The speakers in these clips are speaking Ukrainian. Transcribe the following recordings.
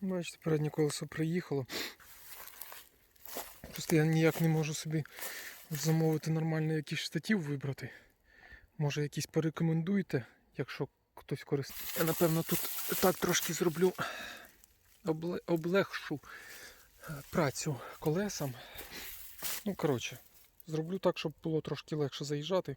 Бачите, переднє колесо приїхало. Просто я ніяк не можу собі замовити нормальний якийсь штатів вибрати. Може якийсь порекомендуйте, якщо хтось користується. Я напевно тут так трошки зроблю, облегшу е, працю колесам. Ну, коротше, зроблю так, щоб було трошки легше заїжджати.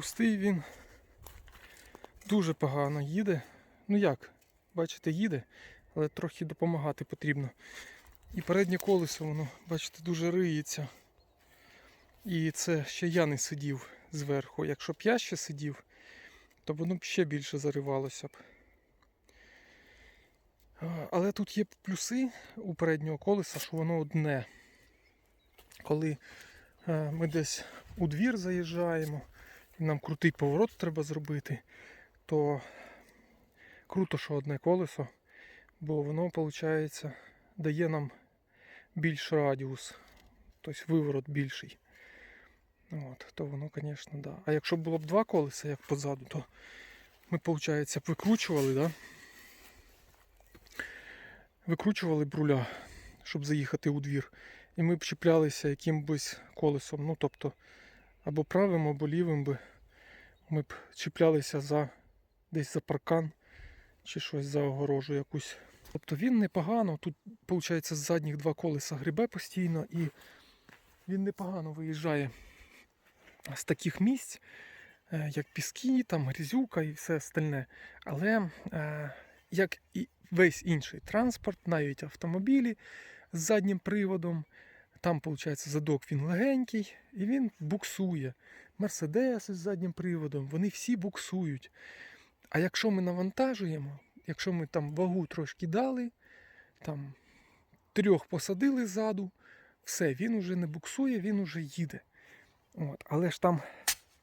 Пустий він дуже погано їде. Ну як, бачите, їде, але трохи допомагати потрібно. І переднє колесо, воно, бачите, дуже риється. І це ще я не сидів зверху. Якщо б я ще сидів, то воно б ще більше заривалося б. Але тут є плюси у переднього колеса, що воно одне. Коли е, ми десь у двір заїжджаємо, нам крутий поворот треба зробити, то круто, що одне колесо, бо воно, виходить, дає нам більш радіус, тобто виворот більший. От, то воно, звісно, да. А якщо було б два колеса, як позаду, то ми, виходить, б викручували, да? викручували б руля, щоб заїхати у двір. І ми б чіплялися якимось колесом. Ну, тобто, або правим, або лівим би ми б чіплялися за десь за паркан чи щось за огорожу якусь. Тобто він непогано. Тут, виходить, з задніх два колеса грибе постійно і він непогано виїжджає з таких місць, е, як піски, там грязюка і все остальне. Але е, як і весь інший транспорт, навіть автомобілі з заднім приводом, там, виходить, задок він легенький і він буксує. Мерседеси з заднім приводом, вони всі буксують. А якщо ми навантажуємо, якщо ми там вагу трошки дали, там трьох посадили ззаду, все, він уже не буксує, він уже їде. От. Але ж там,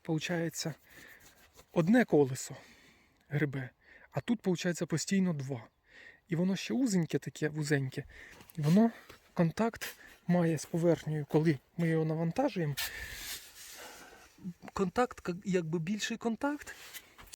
виходить, одне колесо грибе, а тут, виходить, постійно два. І воно ще узеньке таке, вузеньке. І воно контакт має з поверхнею, коли ми його навантажуємо. Контакт, як- якби більший контакт,